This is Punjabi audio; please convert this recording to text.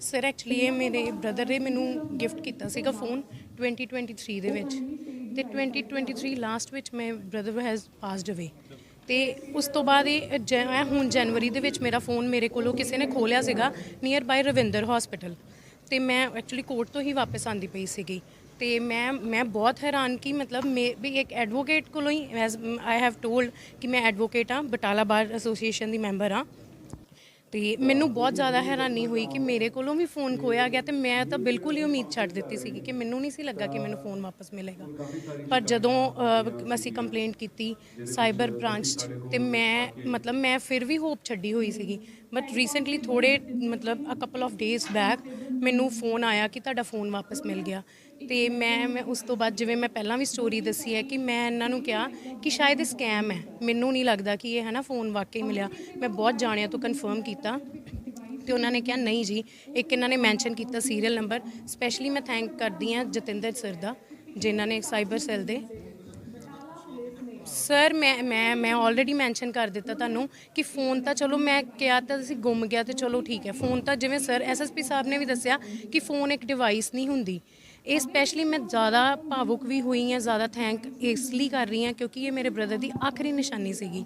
ਸਰ ਐਕਚੁਅਲੀ ਇਹ ਮੇਰੇ ਬ੍ਰਦਰ ਨੇ ਮੈਨੂੰ ਗਿਫਟ ਕੀਤਾ ਸੀਗਾ ਫੋਨ 2023 ਦੇ ਵਿੱਚ। ਤੇ 2023 ਲਾਸਟ ਵਿੱਚ ਮੈਂ ਬ੍ਰਦਰ ਹੈਜ਼ ਪਾਸਡ ਅਵੇ ਤੇ ਉਸ ਤੋਂ ਬਾਅਦ ਇਹ ਜੈ- ਇਹ ਹੁਣ ਜਨਵਰੀ ਦੇ ਵਿੱਚ ਮੇਰਾ ਫੋਨ ਮੇਰੇ ਕੋਲੋਂ ਕਿਸੇ ਨੇ ਖੋਲਿਆ ਸੀਗਾ ਨੀਅਰ ਬਾਈ ਰਵਿੰਦਰ ਹਸਪੀਟਲ ਤੇ ਮੈਂ ਐਕਚੁਅਲੀ ਕੋਰਟ ਤੋਂ ਹੀ ਵਾਪਸ ਆਂਦੀ ਪਈ ਸੀਗੀ। ਤੇ ਮੈਂ ਮੈਂ ਬਹੁਤ ਹੈਰਾਨ ਕਿ ਮਤਲਬ ਮੇ ਵੀ ਇੱਕ ਐਡਵੋਕੇਟ ਕੋਲੋਂ ਹੀ ਐਜ਼ ਆਈ ਹੈਵ ਟੋਲਡ ਕਿ ਮੈਂ ਐਡਵੋਕੇਟ ਹਾਂ, ਬਟਾਲਾ ਬਾਰ ਐਸੋਸੀਏਸ਼ਨ ਦੀ ਮੈਂਬਰ ਹਾਂ। ਤੇ ਮੈਨੂੰ ਬਹੁਤ ਜ਼ਿਆਦਾ ਹੈਰਾਨੀ ਹੋਈ ਕਿ ਮੇਰੇ ਕੋਲੋਂ ਵੀ ਫੋਨ ਖੋਇਆ ਗਿਆ ਤੇ ਮੈਂ ਤਾਂ ਬਿਲਕੁਲ ਹੀ ਉਮੀਦ ਛੱਡ ਦਿੱਤੀ ਸੀ ਕਿ ਮੈਨੂੰ ਨਹੀਂ ਸੀ ਲੱਗਾ ਕਿ ਮੈਨੂੰ ਫੋਨ ਵਾਪਸ ਮਿਲੇਗਾ। ਪਰ ਜਦੋਂ ਅਹ, ਅਸੀਂ ਕੰਪਲੇਂਟ ਕੀਤੀ ਸਾਈਬਰ ਬ੍ਰਾਂਚ 'ਚ ਤੇ ਮੈਂ ਮਤਲਬ ਮੈਂ ਫਿਰ ਵੀ ਹੋਪ ਛੱਡੀ ਹੋਈ ਸੀਗੀ। ਬਟ ਰੀਸੈਂਟਲੀ ਥੋੜੇ ਮਤਲਬ a couple of days back ਮੈਨੂੰ ਫੋਨ ਆਇਆ ਕਿ ਤੁਹਾਡਾ ਫੋਨ ਵਾਪਸ ਮਿਲ ਗਿਆ। ਤੇ ਮੈਂ ਮੈਂ ਉਸ ਤੋਂ ਬਾਅਦ ਜਿਵੇਂ ਮੈਂ ਪਹਿਲਾਂ ਵੀ ਸਟੋਰੀ ਦੱਸੀ ਹੈ ਕਿ ਮੈਂ ਇਹਨਾਂ ਨੂੰ ਕਿਹਾ ਕਿ ਸ਼ਾਇਦ ਇਹ ਸਕੈਮ ਹੈ। ਮੈਨੂੰ ਨਹੀਂ ਲੱਗਦਾ ਕਿ ਇਹ ਹੈ ਨਾ ਫੋਨ ਵਾਕਈ ਮਿਲਿਆ। ਮੈਂ ਬਹੁਤ ਜਾਣਿਆਂ ਤੋਂ ਕਨਫਰਮ ਕੀਤਾ ਤੇ ਉਹਨਾਂ ਨੇ ਕਿਹਾ, ਨਹੀਂ ਜੀ, ਇੱਕ ਇਹਨਾਂ ਨੇ ਮੈਂਸ਼ਨ ਕੀਤਾ ਸੀਰੀਅਲ ਨੰਬਰ ਸਪੈਸ਼ਲੀ ਮੈਂ ਥੈਂਕ ਕਰਦੀ ਹਾਂ ਜਤਿੰਦਰ ਸਰ ਦਾ, ਜਿਨ੍ਹਾਂ ਨੇ ਸਾਈਬਰ ਸੈੱਲ ਦੇ। ਸਰ ਮੈਂ ਮੈਂ ਮੈਂ ਆਲਰੇਡੀ ਮੈਂਸ਼ਨ ਕਰ ਦਿੱਤਾ ਤੁਹਾਨੂੰ ਕਿ ਫੋਨ ਤਾਂ ਚਲੋ ਮੈਂ ਕਿਹਾ ਤਾਂ ਅਸੀਂ ਗੁੰਮ ਗਿਆ ਤੇ ਚਲੋ ਠੀਕ ਹੈ। ਫੋਨ ਤਾਂ ਜਿਵੇਂ ਸਰ ਐਸਐਸਪੀ ਸਾਹਿਬ ਨੇ ਵੀ ਦੱਸਿਆ ਕਿ ਫੋਨ ਇੱਕ ਡਿਵਾਈਸ ਨਹੀਂ ਹੁੰਦੀ। ਇਹ ਸਪੈਸ਼ਲੀ ਮੈਂ ਜ਼ਿਆਦਾ ਭਾਵੁਕ ਵੀ ਹੋਈ ਹਾਂ, ਜ਼ਿਆਦਾ ਥੈਂਕ ਇਸ ਲਈ ਕਰ ਰਹੀ ਹਾਂ ਕਿਉਂਕਿ ਇਹ ਮੇਰੇ ਬ੍ਰਦਰ ਦੀ ਆਖਰੀ ਨਿਸ਼ਾਨੀ ਸੀਗੀ।